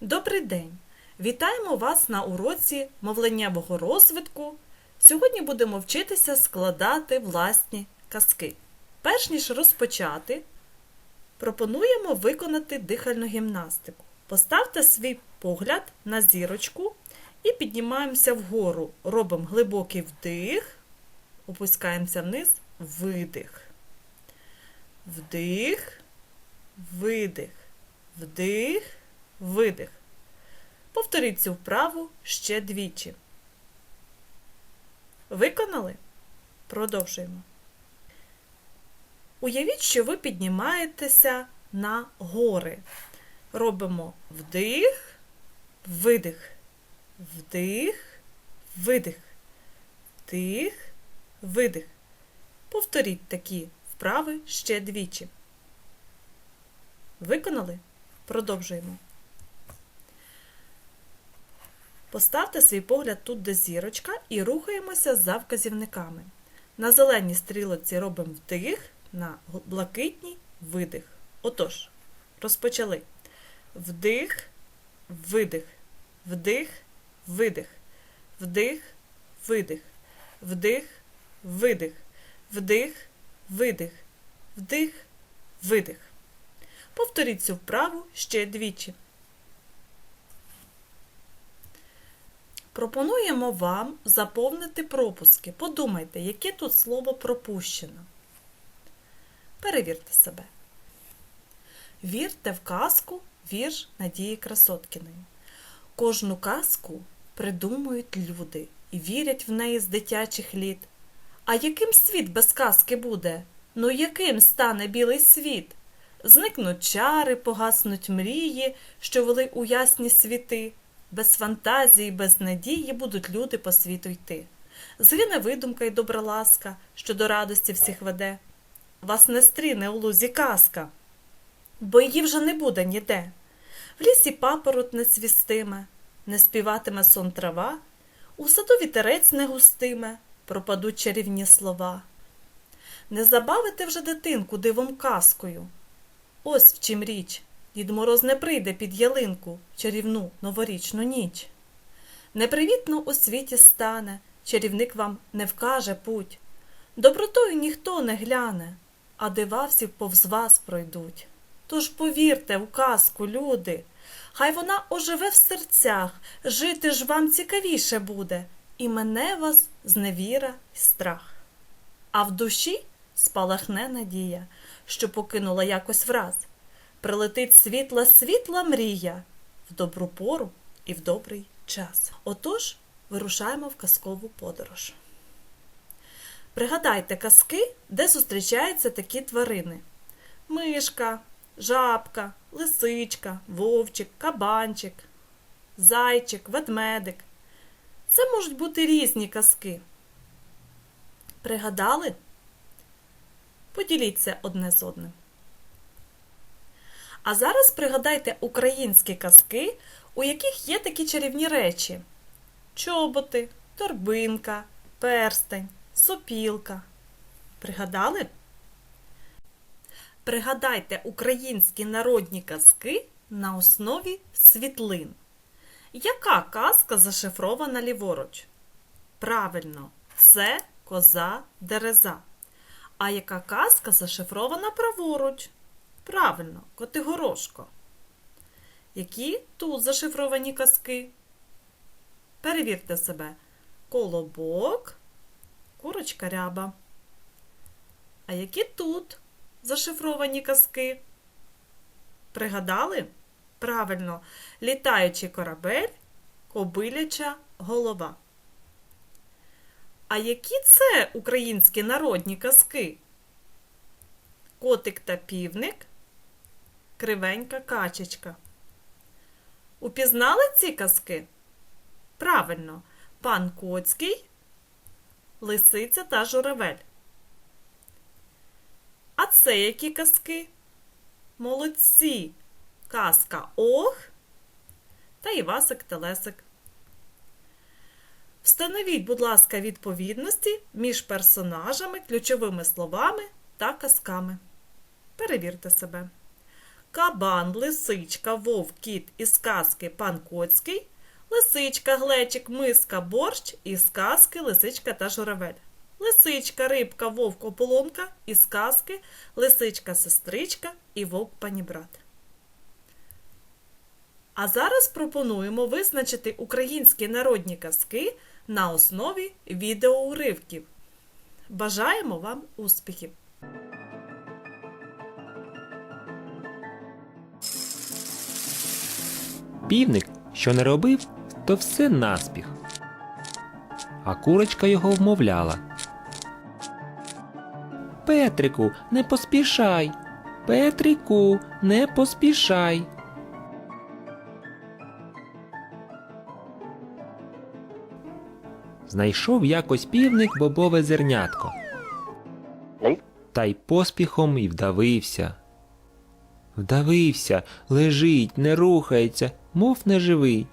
Добрий день! Вітаємо вас на уроці мовленнєвого розвитку. Сьогодні будемо вчитися складати власні казки. Перш ніж розпочати, пропонуємо виконати дихальну гімнастику. Поставте свій погляд на зірочку і піднімаємося вгору. Робимо глибокий вдих, опускаємося вниз, видих. Вдих, видих, вдих, видих. Повторіть цю вправу ще двічі. Виконали? Продовжуємо. Уявіть, що ви піднімаєтеся на гори. Робимо вдих, видих, вдих, видих, вдих, видих. Повторіть такі вправи ще двічі. Виконали? Продовжуємо. Поставте свій погляд тут, де зірочка, і рухаємося за вказівниками. На зеленій стрілоці робимо вдих, на блакитній видих. Отож, розпочали. Вдих, видих, вдих, видих, вдих, видих, вдих, видих, вдих, видих, вдих, видих. Повторіть цю вправу ще двічі. Пропонуємо вам заповнити пропуски. Подумайте, яке тут слово пропущено. Перевірте себе. Вірте в казку вірш Надії Красоткіної. Кожну казку придумують люди і вірять в неї з дитячих літ. А яким світ без казки буде? Ну яким стане білий світ? Зникнуть чари, погаснуть мрії, що вели у ясні світи. Без фантазії, без надії будуть люди по світу йти. Згине видумка й добра ласка, що до радості всіх веде. Вас не стріне у лузі казка, бо її вже не буде ніде. В лісі папорот не свістиме, не співатиме сон трава, у саду вітерець не густиме, пропадуть чарівні слова. Не забавите вже дитинку дивом казкою. Ось в чим річ. Дід Мороз не прийде під ялинку чарівну новорічну ніч. Непривітно у світі стане, чарівник вам не вкаже путь. Добротою ніхто не гляне, а дива всі повз вас пройдуть. Тож повірте в казку, люди, хай вона оживе в серцях, жити ж вам цікавіше буде, і мене вас зневіра й страх. А в душі спалахне надія, що покинула якось враз прилетить світла світла мрія в добру пору і в добрий час. Отож, вирушаємо в казкову подорож. Пригадайте казки, де зустрічаються такі тварини: мишка, жабка, лисичка, вовчик, кабанчик, зайчик, ведмедик. Це можуть бути різні казки. Пригадали? Поділіться одне з одним. А зараз пригадайте українські казки, у яких є такі чарівні речі: чоботи, торбинка, перстень, сопілка. Пригадали? Пригадайте українські народні казки на основі світлин. Яка казка зашифрована ліворуч? Правильно, це коза дереза. А яка казка зашифрована праворуч? Правильно, Котигорошко. Які тут зашифровані казки? Перевірте себе. Колобок, курочка ряба. А які тут зашифровані казки? Пригадали? Правильно, літаючий корабель, кобиляча голова. А які це українські народні казки? Котик та півник, кривенька качечка. Упізнали ці казки? Правильно, пан Коцький, лисиця та журавель. А це які казки? Молодці! Казка Ох та Івасик Телесик. Встановіть, будь ласка, відповідності між персонажами, ключовими словами та казками. Перевірте себе. Кабан, лисичка, вовк, кіт із казки пан Коцький, лисичка, глечик, миска, борщ із казки лисичка та журавель. Лисичка, рибка, вовк, ополонка із казки лисичка, сестричка і вовк панібрат. А зараз пропонуємо визначити українські народні казки на основі відеоуривків. Бажаємо вам успіхів! Півник, що не робив, то все наспіх. А курочка його вмовляла. Петрику, не поспішай. Петрику, не поспішай. Знайшов якось півник бобове зернятко. Та й поспіхом і вдавився. Вдавився, лежить, не рухається, мов неживий.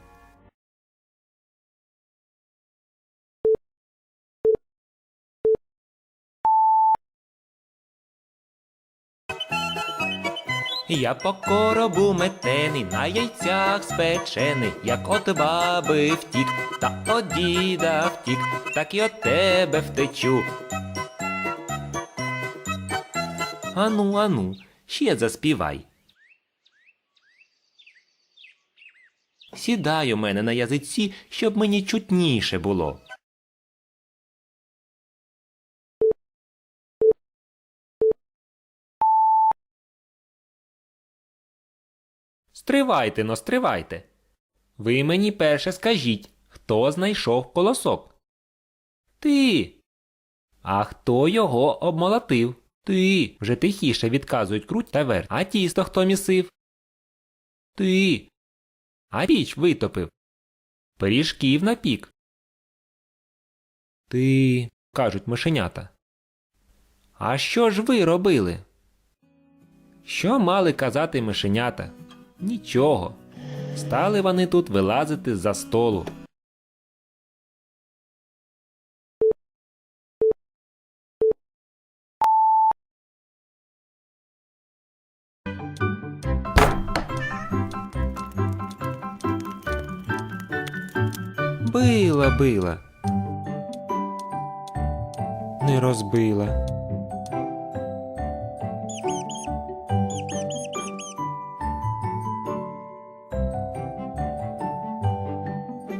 Я по коробу метений, на яйцях спечений, як от баби втік, та от діда втік, так і от тебе втечу. Ану, ану, ще заспівай. Сідай у мене на язиці, щоб мені чутніше було. Стривайте, но стривайте. Ви мені перше скажіть, хто знайшов колосок? Ти. А хто його обмолотив? Ти. Вже тихіше відказують круть та верть. А тісто хто місив? Ти. А піч витопив. Пиріжків напік. Ти. кажуть мишенята. А що ж ви робили? Що мали казати мишенята? Нічого. Стали вони тут вилазити з-за столу. Била, била. Не розбила.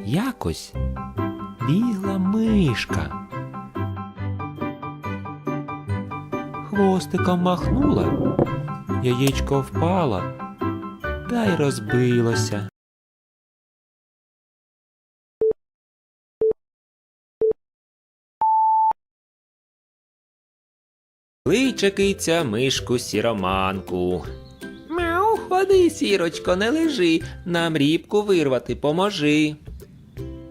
Якось бігла мишка. Хвостиком махнула, яєчко впало та й розбилося. Кличе киця мишку сіроманку. Мяу, ходи, сірочко, не лежи, нам рібку вирвати поможи.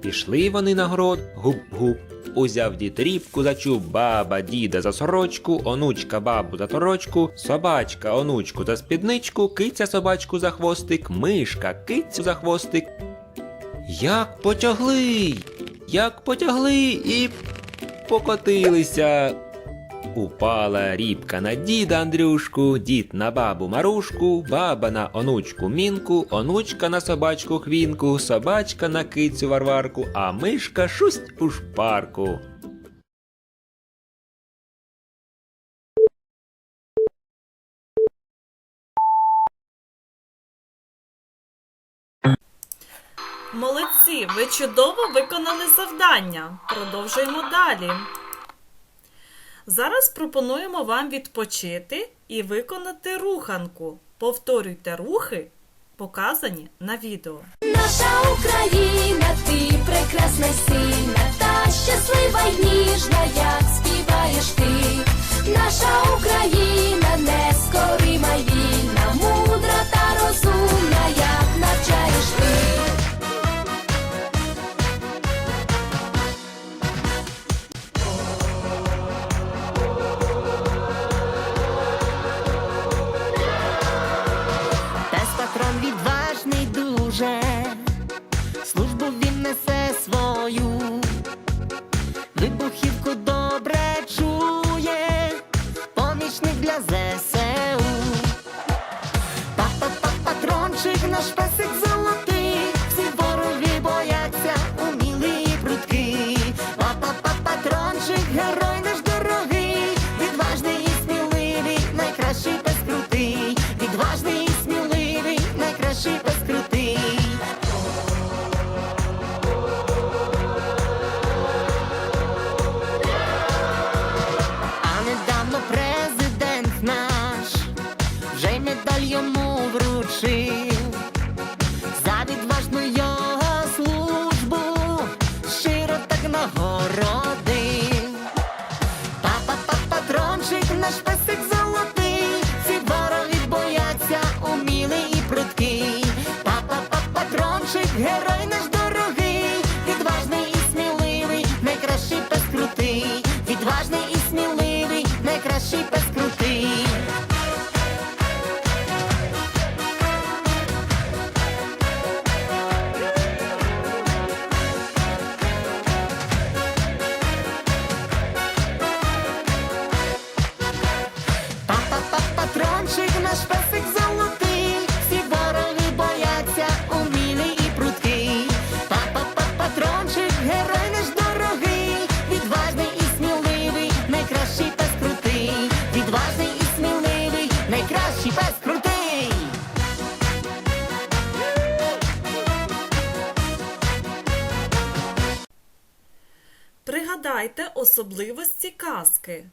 Пішли вони на город, гуп-гуп. Узяв дід рібку, зачув баба діда за сорочку, онучка бабу за торочку, собачка онучку за спідничку, киця собачку за хвостик, мишка кицю за хвостик. Як потягли, як потягли і покотилися. Упала рібка на діда Андрюшку, дід на бабу Марушку, баба на онучку Мінку, онучка на собачку Хвінку, собачка на кицю Варварку, а мишка шусть у шпарку. Молодці, ви чудово виконали завдання. Продовжуємо далі. Зараз пропонуємо вам відпочити і виконати руханку. Повторюйте рухи, показані на відео. Наша Україна, ти прекрасна сильна, та щаслива й ніжна, як співаєш ти. Наша Україна нескорима вільна, мудра та розумна, як навчаєш ти. you. Пригадайте особливості казки.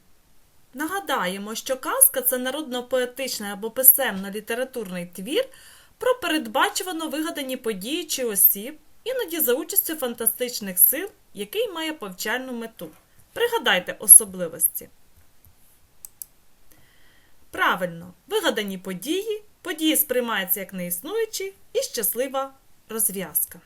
Нагадаємо, що казка це народно-поетичний або писемно-літературний твір про передбачувано вигадані події чи осіб, іноді за участю фантастичних сил, який має повчальну мету. Пригадайте особливості. Правильно, вигадані події, події сприймаються як неіснуючі і щаслива розв'язка.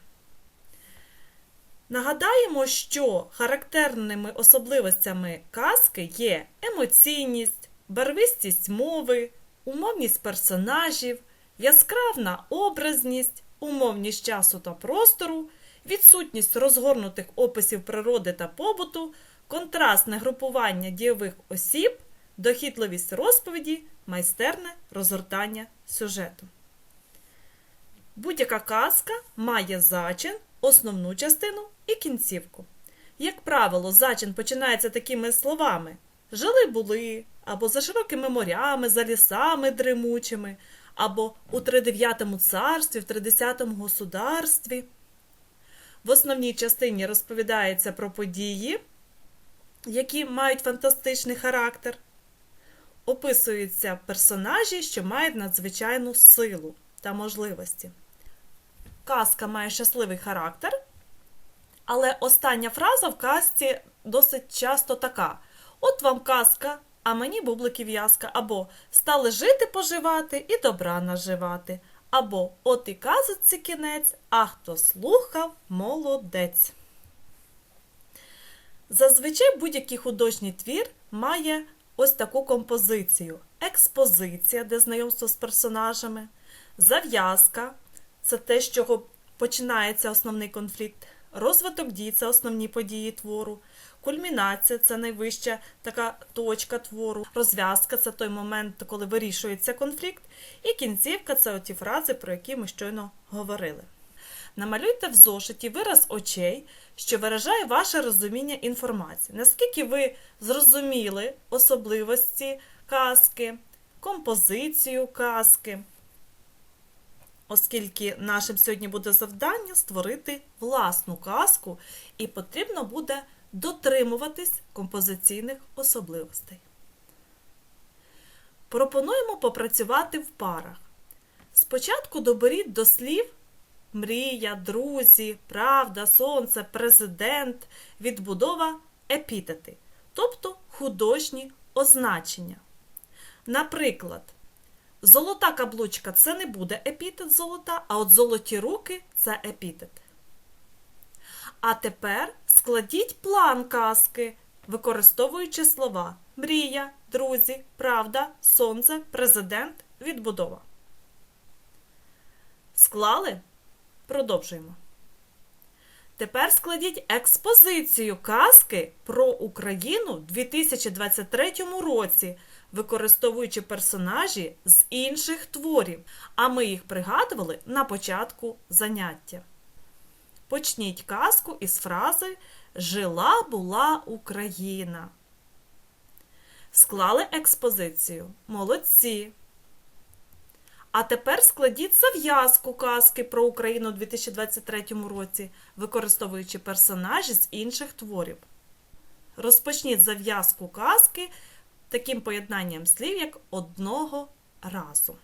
Нагадаємо, що характерними особливостями казки є емоційність, барвистість мови, умовність персонажів, яскравна образність, умовність часу та простору, відсутність розгорнутих описів природи та побуту, контрастне групування дійових осіб, дохідливість розповіді, майстерне розгортання сюжету. Будь-яка казка має зачин, основну частину і кінцівку. Як правило, зачин починається такими словами: жили були, або за широкими морями, за лісами дремучими, або у тридев'ятому царстві, в тридесятому государстві. В основній частині розповідається про події, які мають фантастичний характер. Описуються персонажі, що мають надзвичайну силу та можливості. Казка має щасливий характер, але остання фраза в казці досить часто така: От вам казка, а мені бубликів в'язка, або стали жити поживати і добра наживати, або от і казочці кінець, а хто слухав, молодець. Зазвичай будь-який художній твір має ось таку композицію: експозиція, де знайомство з персонажами, зав'язка це те, з чого починається основний конфлікт. Розвиток дій це основні події твору. Кульмінація це найвища така точка твору. Розв'язка це той момент, коли вирішується конфлікт. І кінцівка це оті фрази, про які ми щойно говорили. Намалюйте в зошиті вираз очей, що виражає ваше розуміння інформації. Наскільки ви зрозуміли особливості казки, композицію казки оскільки нашим сьогодні буде завдання створити власну казку, і потрібно буде дотримуватись композиційних особливостей. Пропонуємо попрацювати в парах. Спочатку доберіть до слів мрія, друзі, правда, сонце, президент, відбудова епітети, тобто художні означення. Наприклад, Золота каблучка це не буде епітет золота, а от золоті руки це епітет. А тепер складіть план казки, використовуючи слова мрія, друзі, правда, сонце, президент, відбудова. Склали? Продовжуємо. Тепер складіть експозицію казки про Україну в 2023 році, використовуючи персонажі з інших творів, а ми їх пригадували на початку заняття. Почніть казку із фрази Жила була Україна. Склали експозицію. Молодці. А тепер складіть зав'язку казки про Україну у 2023 році, використовуючи персонажі з інших творів. Розпочніть зав'язку казки таким поєднанням слів, як одного разу.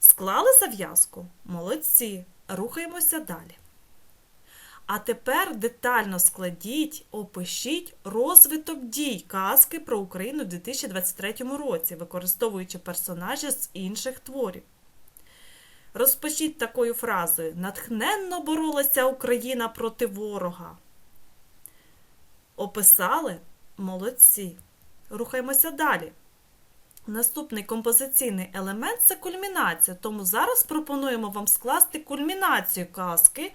Склали зав'язку? Молодці. Рухаємося далі. А тепер детально складіть, опишіть розвиток дій казки про Україну у 2023 році, використовуючи персонажі з інших творів. Розпочніть такою фразою: Натхненно боролася Україна проти ворога. Описали? Молодці. Рухаємося далі. Наступний композиційний елемент це кульмінація. Тому зараз пропонуємо вам скласти кульмінацію казки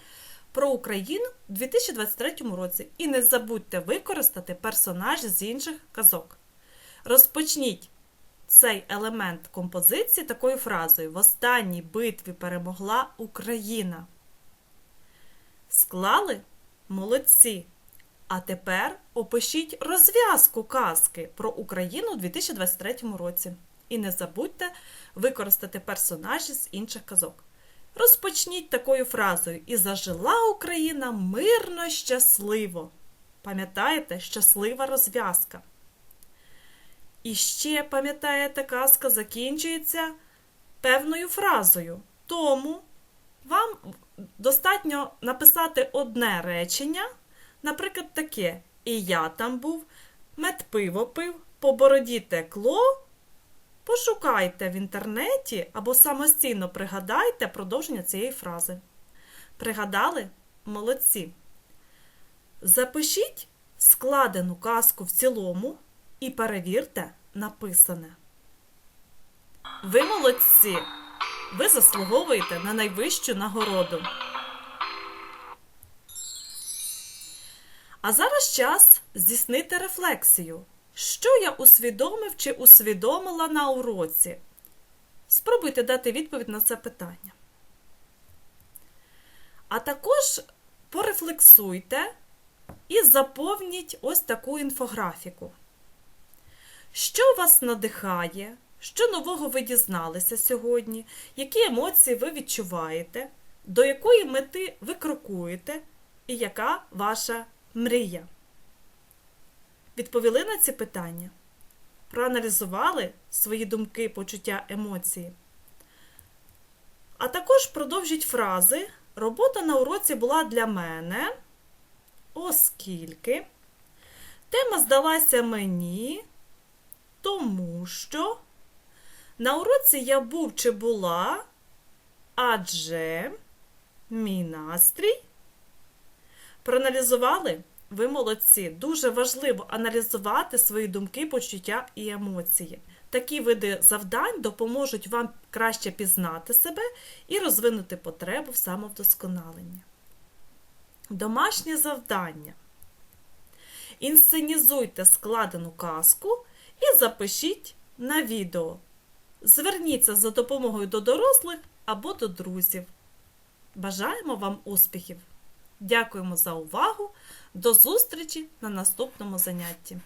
про Україну у 2023 році. І не забудьте використати персонажів з інших казок. Розпочніть цей елемент композиції такою фразою: В останній битві перемогла Україна. Склали? Молодці! А тепер опишіть розв'язку казки про Україну у 2023 році. І не забудьте використати персонажі з інших казок. Розпочніть такою фразою І зажила Україна мирно, щасливо. Пам'ятаєте, щаслива розв'язка. І ще, пам'ятаєте, казка закінчується певною фразою. Тому вам достатньо написати одне речення, наприклад, таке: І я там був, мед пиво пив, по бороді текло. Пошукайте в інтернеті або самостійно пригадайте продовження цієї фрази. Пригадали? Молодці. Запишіть складену казку в цілому і перевірте написане. Ви молодці! Ви заслуговуєте на найвищу нагороду. А зараз час здійснити рефлексію. Що я усвідомив чи усвідомила на уроці? Спробуйте дати відповідь на це питання. А також порефлексуйте і заповніть ось таку інфографіку. Що вас надихає? Що нового ви дізналися сьогодні? Які емоції ви відчуваєте? До якої мети ви крокуєте? І яка ваша мрія? Відповіли на ці питання? Проаналізували свої думки, почуття, емоції? А також продовжіть фрази. Робота на уроці була для мене, оскільки тема здалася мені, тому що на уроці я був чи була, адже мій настрій. Проаналізували? Ви молодці. Дуже важливо аналізувати свої думки, почуття і емоції. Такі види завдань допоможуть вам краще пізнати себе і розвинути потребу в самовдосконаленні. Домашнє завдання. Інсценізуйте складену казку і запишіть на відео. Зверніться за допомогою до дорослих або до друзів. Бажаємо вам успіхів! Дякуємо за увагу! До зустрічі на наступному занятті!